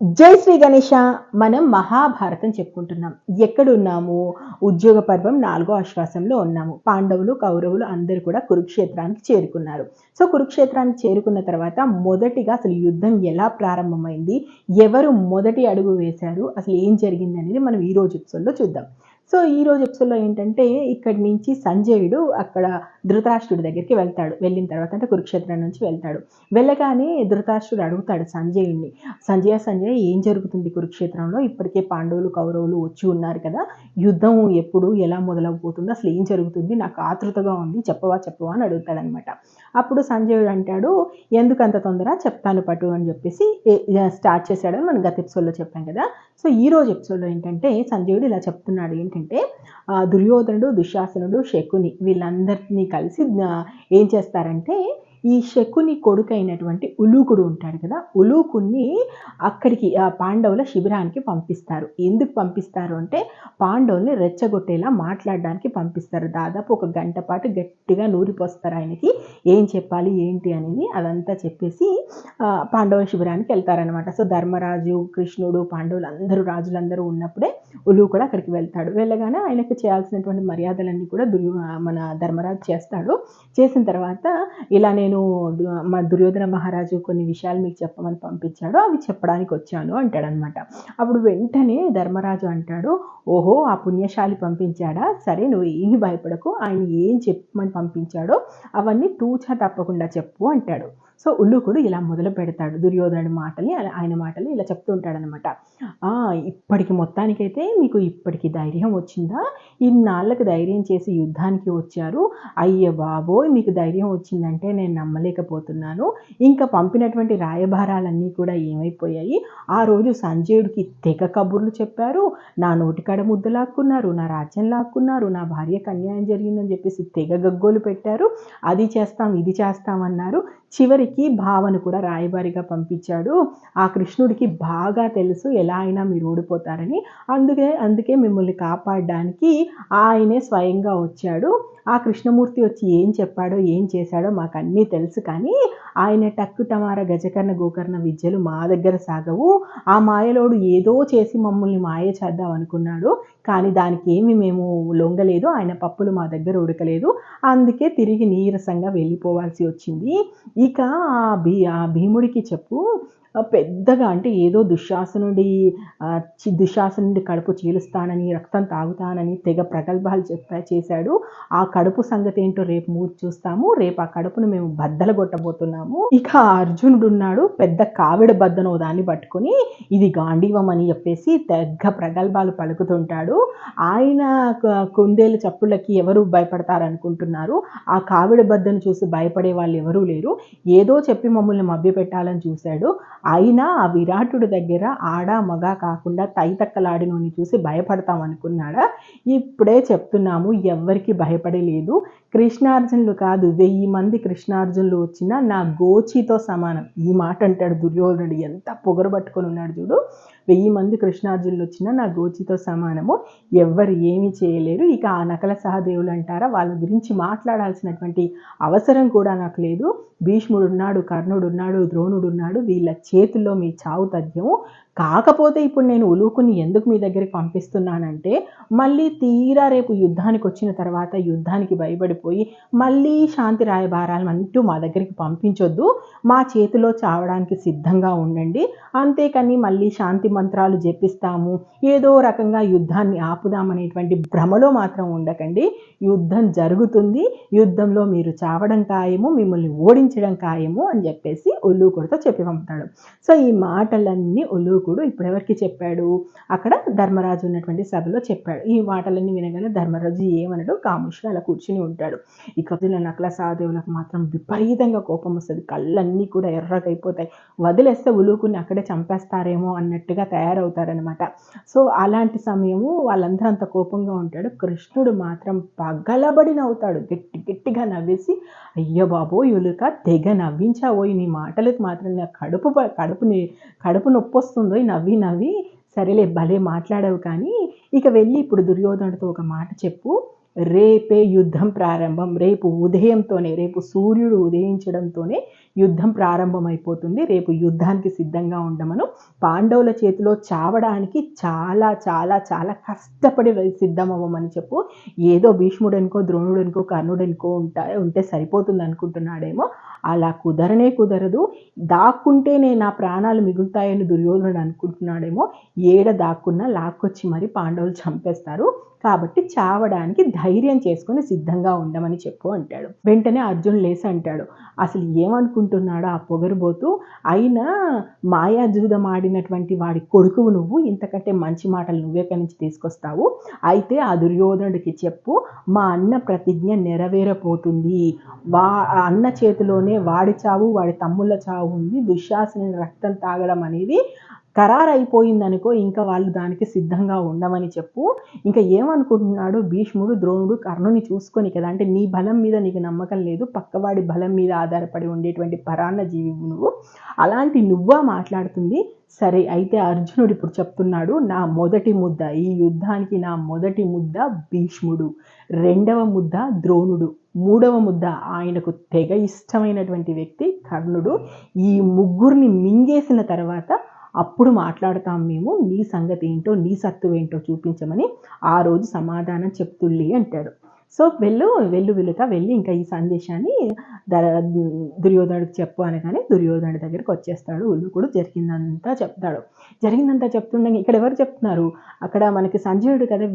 జై శ్రీ గణేష మనం మహాభారతం చెప్పుకుంటున్నాం. ఎక్కడున్నాము? ఉద్యోగ పర్వం నాలుగో ఆశ్వాసంలో ఉన్నాము. పాండవులు కౌరవులు అందరూ కూడా కురుక్షేత్రానికి చేరుకున్నారు. సో కురుక్షేత్రానికి చేరుకున్న తర్వాత మొదటిగా అసలు యుద్ధం ఎలా ప్రారంభమైంది? ఎవరు మొదటి అడుగు వేశారు? అసలు ఏం జరిగింది అనేది మనం ఈ రోజు ఎపిసోడ్లో చూద్దాం. సో ఈ ఎపిసోడ్లో ఏంటంటే ఇక్కడి నుంచి సంజయుడు అక్కడ ధృతరాష్ట్రుడి దగ్గరికి వెళ్తాడు. వెళ్ళిన తర్వాత అంటే కురుక్షేత్రం నుంచి వెళ్తాడు. వెళ్ళగానే ధృతరాష్ట్రుడు అడుగుతాడు సంజయుడిని సంజయ సంజయ్ ఏం జరుగుతుంది కురుక్షేత్రంలో? ఇప్పటికే పాండవులు కౌరవులు వచ్చి ఉన్నారు కదా. యుద్ధం ఎప్పుడు ఎలా మొదలవబోతుందో అసలు ఏం జరుగుతుంది? నాకు ఆతృతగా ఉంది. చెప్పవా చెప్పవా అని అడుగుతాడనమాట అప్పుడు సంజయుడు అంటాడు ఎందుకు అంత తొందర? చెప్తాను పటు అని చెప్పేసి స్టార్ట్ చేశాడని మనం గత ఎపిసోడ్లో చెప్పాం కదా. సో ఈ రోజు ఎపిసోడ్లో ఏంటంటే సంజయుడు ఇలా చెప్తున్నాడు ఏంటంటే దుర్యోధనుడు దుశ్శాసనుడు శకుని వీళ్ళందరినీ కలిసి ఏం చేస్తారంటే ఈ శకుని కొడుకు అయినటువంటి ఉలూకుడు ఉంటాడు కదా ఉలూకుని అక్కడికి పాండవుల శిబిరానికి పంపిస్తారు. ఎందుకు పంపిస్తారు అంటే పాండవుల్ని రెచ్చగొట్టేలా మాట్లాడడానికి పంపిస్తారు. దాదాపు ఒక గంట పాటు గట్టిగా నూరిపోస్తారు ఆయనకి. ఏం చెప్పాలి ఏంటి అనేది అదంతా చెప్పేసి పాండవుల శిబిరానికి వెళ్తారనమాట సో ధర్మరాజు కృష్ణుడు పాండవులు అందరూ రాజులందరూ ఉన్నప్పుడే ఉలువు కూడా అక్కడికి వెళ్తాడు. వెళ్ళగానే ఆయనకు చేయాల్సినటువంటి మర్యాదలన్నీ కూడా దుర్యో మన ధర్మరాజు చేస్తాడు. చేసిన తర్వాత ఇలా నేను మా దుర్యోధన మహారాజు కొన్ని విషయాలు మీకు చెప్పమని పంపించాడు. అవి చెప్పడానికి వచ్చాను అంటాడనమాట. అప్పుడు వెంటనే ధర్మరాజు అంటాడు ఓహో ఆ పుణ్యశాలి పంపించాడా? సరే నువ్వు ఏమి భయపడకు. ఆయన ఏం చెప్పమని పంపించాడో అవన్నీ తూచా తప్పకుండా చెప్పు అంటాడు. సో ఉల్లుకుడు ఇలా మొదలు పెడతాడు. దుర్యోధనుడి మాటల్ని ఆయన మాటలు ఇలా చెప్తూ ఉంటాడనమాట ఇప్పటికి మొత్తానికైతే మీకు ఇప్పటికి ధైర్యం వచ్చిందా? ఇన్నాళ్ళకి ధైర్యం చేసి యుద్ధానికి వచ్చారు? అయ్య బాబోయ్ మీకు ధైర్యం వచ్చిందంటే నేను నమ్మలేకపోతున్నాను. ఇంకా పంపినటువంటి రాయభారాలన్నీ కూడా ఏమైపోయాయి? ఆ రోజు సంజయుడికి తెగ కబుర్లు చెప్పారు. నా నోటికాడ ముద్దు లాక్కున్నారు నా రాజ్యం లాక్కున్నారు నా భార్యకు అన్యాయం జరిగిందని చెప్పేసి తెగ గగ్గోలు పెట్టారు. అది చేస్తాం ఇది చేస్తామన్నారు కృష్ణుడికి భావను కూడా రాయబారిగా పంపించాడు. ఆ కృష్ణుడికి బాగా తెలుసు ఎలా అయినా మీరు ఓడిపోతారని. అందుకే అందుకే మిమ్మల్ని కాపాడడానికి ఆయనే స్వయంగా వచ్చాడు. ఆ కృష్ణమూర్తి వచ్చి ఏం చెప్పాడో ఏం చేశాడో మాకు అన్నీ తెలుసు కానీ ఆయన టక్కు టమార గజకర్ణ గోకర్ణ విద్యలు మా దగ్గర సాగవు. ఆ మాయలోడు ఏదో చేసి మమ్మల్ని మాయ చేద్దాం అనుకున్నాడు. కానీ దానికి ఏమి మేము లొంగలేదు. ఆయన పప్పులు మా దగ్గర ఉడకలేదు. అందుకే తిరిగి నీరసంగా వెళ్ళిపోవాల్సి వచ్చింది. ఇక భీ ఆ భీముడికి చెప్పు పెద్దగా అంటే ఏదో దుశ్శాసనుడి దుశ్శాసనుడి కడుపు చీలుస్తానని రక్తం తాగుతానని తెగ ప్రగల్భాలు చెప్పా చేశాడు. ఆ కడుపు సంగతి ఏంటో రేపు మూడు చూస్తాము. రేపు ఆ కడుపును మేము బద్దలు కొట్టబోతున్నాము. ఇక అర్జునుడు ఉన్నాడు పెద్ద కావిడ బద్దను దాన్ని పట్టుకొని ఇది గాంధీవం అని చెప్పేసి తెగ ప్రగల్భాలు పలుకుతుంటాడు. ఆయన కుందేలు చప్పుళ్ళకి ఎవరు భయపడతారనుకుంటున్నారు? ఆ కావిడ బద్దను చూసి భయపడే వాళ్ళు ఎవరూ లేరు. ఏదో చెప్పి మమ్మల్ని మభ్య పెట్టాలని చూశాడు. అయినా ఆ విరాటుడి దగ్గర ఆడ మగ కాకుండా తైతక్కలాడినోని చూసి భయపడతాం అనుకున్నాడా? ఇప్పుడే చెప్తున్నాము ఎవ్వరికి భయపడలేదు కృష్ణార్జునులు కాదు వెయ్యి మంది కృష్ణార్జునులు వచ్చినా నా గోచితో సమానం. ఈ మాట అంటాడు దుర్యోధనుడు ఎంత పొగరబట్టుకొని ఉన్నాడు చూడు. వెయ్యి మంది కృష్ణార్జునులు వచ్చినా నా గోచితో సమానము. ఎవ్వరు ఏమీ చేయలేరు. ఇక ఆ నకల సహదేవులు అంటారా? వాళ్ళ గురించి మాట్లాడాల్సినటువంటి అవసరం కూడా నాకు లేదు. భీష్ముడు ఉన్నాడు కర్ణుడు ఉన్నాడు ద్రోణుడు ఉన్నాడు వీళ్ళ చేతుల్లో మీ చావు తథ్యము కాకపోతే ఇప్పుడు నేను ఉలుకుని ఎందుకు మీ దగ్గరికి పంపిస్తున్నానంటే మళ్ళీ తీరా రేపు యుద్ధానికి వచ్చిన తర్వాత యుద్ధానికి భయపడిపోయి మళ్ళీ శాంతి రాయబారాలను అంటూ మా దగ్గరికి పంపించొద్దు. మా చేతిలో చావడానికి సిద్ధంగా ఉండండి. అంతేకాని మళ్ళీ శాంతి మంత్రాలు జపిస్తాము. ఏదో రకంగా యుద్ధాన్ని ఆపుదామనేటువంటి భ్రమలో మాత్రం ఉండకండి. యుద్ధం జరుగుతుంది. యుద్ధంలో మీరు చావడం ఖాయము మిమ్మల్ని ఓడించడం ఖాయము అని చెప్పేసి ఉల్లూకుడితో చెప్పి పంపుతాడు. సో ఈ మాటలన్నీ ఉల్లూకుడు ఇప్పుడెవరికి చెప్పాడు. అక్కడ ధర్మరాజు ఉన్నటువంటి సభలో చెప్పాడు. ఈ మాటలన్నీ వినగానే ధర్మరాజు ఏమనడు? కాముష్గా అలా కూర్చుని ఉంటాడు. ఈ కథల నకల సహదేవులకు మాత్రం విపరీతంగా కోపం వస్తుంది. కళ్ళన్నీ కూడా ఎర్రగైపోతాయి. వదిలేస్తే ఉలుకుని అక్కడే చంపేస్తారేమో అన్నట్టుగా తయారవుతారనమాట సో అలాంటి సమయము వాళ్ళందరూ అంత కోపంగా ఉంటాడు. కృష్ణుడు మాత్రం పగలబడి నవ్వుతాడు గట్టి గట్టిగా నవ్వేసి అయ్యో బాబో ఎలుక తెగ నవ్వించావోయి నీ మాటలకు మాత్రం నా కడుపు కడుపుని కడుపు నొప్పి వస్తుందో నవ్వి నవ్వి సరేలే భలే మాట్లాడవు కానీ ఇక వెళ్ళి ఇప్పుడు దుర్యోధనుడితో ఒక మాట చెప్పు. రేపే యుద్ధం ప్రారంభం. రేపు ఉదయంతోనే రేపు సూర్యుడు ఉదయించడంతోనే యుద్ధం ప్రారంభమైపోతుంది. రేపు యుద్ధానికి సిద్ధంగా ఉండమను. పాండవుల చేతిలో చావడానికి చాలా చాలా చాలా కష్టపడి సిద్ధం అవ్వమని చెప్పు. ఏదో భీష్ముడనుకో ద్రోణుడనుకో కర్ణుడనుకో ఉంటా ఉంటే సరిపోతుంది అనుకుంటున్నాడేమో. అలా కుదరనే కుదరదు. దాక్కుంటేనే నా ప్రాణాలు మిగులుతాయని దుర్యోధనుడు అనుకుంటున్నాడేమో. ఏడ దాక్కున్నా లాక్కొచ్చి మరి పాండవులు చంపేస్తారు. కాబట్టి చావడానికి ధైర్యం చేసుకుని సిద్ధంగా ఉండమని చెప్పు అంటాడు. వెంటనే అర్జున్ లేసి అంటాడు. అసలు ఏమనుకుంటున్నాడో? ఆ పొగరుబోతు. అయినా మాయాజూదం ఆడినటువంటి వాడి కొడుకువు నువ్వు ఇంతకంటే మంచి మాటలు నువ్వే నుంచి తీసుకొస్తావు? అయితే ఆ దుర్యోధనుడికి చెప్పు మా అన్న ప్రతిజ్ఞ నెరవేరపోతుంది వా అన్న చేతిలోనే వాడి చావు వాడి తమ్ముళ్ళ చావు ఉంది. దుశ్శాసన రక్తం తాగడం అనేది ఖరారైపోయిందనుకో ఇంకా వాళ్ళు దానికి సిద్ధంగా ఉండమని చెప్పు. ఇంకా ఏమనుకుంటున్నాడు? భీష్ముడు ద్రోణుడు కర్ణుని చూసుకొని కదా. అంటే నీ బలం మీద నీకు నమ్మకం లేదు. పక్కవాడి బలం మీద ఆధారపడి ఉండేటువంటి పరాన్న జీవి నువ్వు. అలాంటి నువ్వా మాట్లాడుతుంది? సరే అయితే అర్జునుడు ఇప్పుడు చెప్తున్నాడు నా మొదటి ముద్ద. ఈ యుద్ధానికి నా మొదటి ముద్ద భీష్ముడు. రెండవ ముద్ద ద్రోణుడు. మూడవ ముద్ద ఆయనకు తెగ ఇష్టమైనటువంటి వ్యక్తి కర్ణుడు. ఈ ముగ్గురిని మింగేసిన తర్వాత అప్పుడు మాట్లాడతాం మేము నీ సంగతి ఏంటో నీ సత్తు ఏంటో చూపించమని ఆ రోజు సమాధానం చెప్తుల్లి అంటాడు. సో వెళ్ళు వెళ్ళు వెళుతా వెళ్ళి ఇంకా ఈ సందేశాన్ని దర దుర్యోధనుడికి చెప్పు అనగానే దుర్యోధనుడి దగ్గరికి వచ్చేస్తాడు. కూడా జరిగిందంతా చెప్తాడు. జరిగిందంతా చెప్తుండగా ఇక్కడ ఎవరు చెప్తున్నారు? అక్కడ మనకి సంజయుడు కదా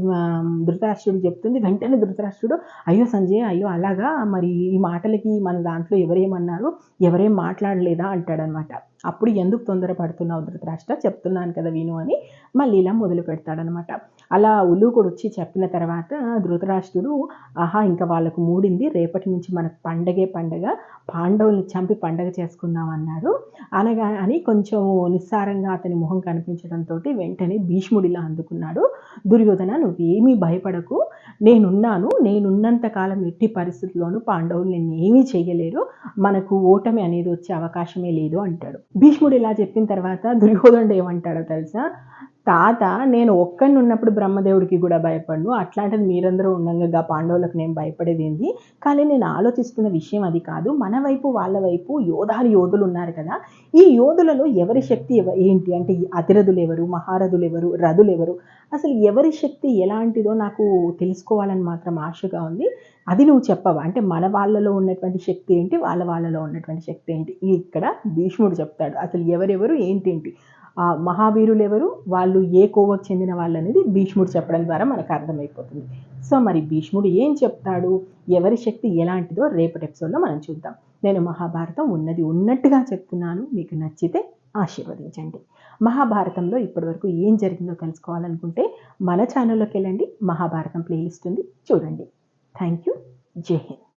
ధృతరాష్ట్రుడు చెప్తుంది. వెంటనే ధృతరాష్ట్రుడు అయ్యో సంజయ్ అయ్యో అలాగా? మరి ఈ మాటలకి మన దాంట్లో ఎవరేమన్నారు? ఎవరేం మాట్లాడలేదా? అంటాడనమాట. అప్పుడు ఎందుకు తొందరపడుతున్నావు ధృతరాష్ట్ర? చెప్తున్నాను కదా విను అని మళ్ళీ ఇలా మొదలు పెడతాడనమాట. అలా ఉల్లుకుడు వచ్చి చెప్పిన తర్వాత ధృతరాష్ట్రుడు ఆహా ఇంకా వాళ్ళకు మూడింది రేపటి నుంచి మనకు పండగే పండగ పాండవుల్ని చంపి పండగ చేసుకుందాం అన్నాడు. అనగా అని కొంచెం నిస్సారంగా అతని మొహం కనిపించడంతో వెంటనే భీష్ముడిలా అందుకున్నాడు. దుర్యోధన నువ్వేమీ భయపడకు. నేనున్నాను నేనున్నంత కాలం ఎట్టి పరిస్థితుల్లోనూ పాండవులు నేను ఏమీ చేయలేరు మనకు ఓటమి అనేది వచ్చే అవకాశమే లేదు అంటాడు. భీష్ముడు ఇలా చెప్పిన తర్వాత దుర్యోధనుడు ఏమంటాడో తెలుసా? తాత నేను ఒక్కడిని ఉన్నప్పుడు బ్రహ్మదేవుడికి కూడా భయపడ్ను. అట్లాంటిది మీరందరూ ఉండగా పాండవులకు నేను భయపడేది ఏంది? కానీ నేను ఆలోచిస్తున్న విషయం అది కాదు. మన వైపు వాళ్ళ వైపు యోధాలు యోధులు ఉన్నారు కదా. ఈ యోధులలో ఎవరి శక్తి ఏంటి? అంటే అతిరథులు ఎవరు? మహారథులు ఎవరు? రథులు ఎవరు? అసలు ఎవరి శక్తి ఎలాంటిదో నాకు తెలుసుకోవాలని మాత్రం ఆశగా ఉంది. అది నువ్వు చెప్పవా? అంటే మన వాళ్ళలో ఉన్నటువంటి శక్తి ఏంటి? వాళ్ళ వాళ్ళలో ఉన్నటువంటి శక్తి ఏంటి? ఇక్కడ భీష్ముడు చెప్తాడు. అసలు ఎవరెవరు? ఏంటేంటి మహావీరులు ఎవరు వాళ్ళు ఏ కోవకు చెందిన వాళ్ళు అనేది భీష్ముడు చెప్పడం ద్వారా మనకు అర్థమైపోతుంది. సో మరి భీష్ముడు ఏం చెప్తాడు? ఎవరి శక్తి ఎలాంటిదో రేపటి ఎపిసోడ్లో మనం చూద్దాం. నేను మహాభారతం ఉన్నది ఉన్నట్టుగా చెప్తున్నాను. మీకు నచ్చితే ఆశీర్వదించండి. మహాభారతంలో ఇప్పటివరకు ఏం జరిగిందో తెలుసుకోవాలనుకుంటే మన ఛానల్లోకి వెళ్ళండి. మహాభారతం ప్లేలిస్ట్ ఉంది. చూడండి. థ్యాంక్ యూ జై హింద్.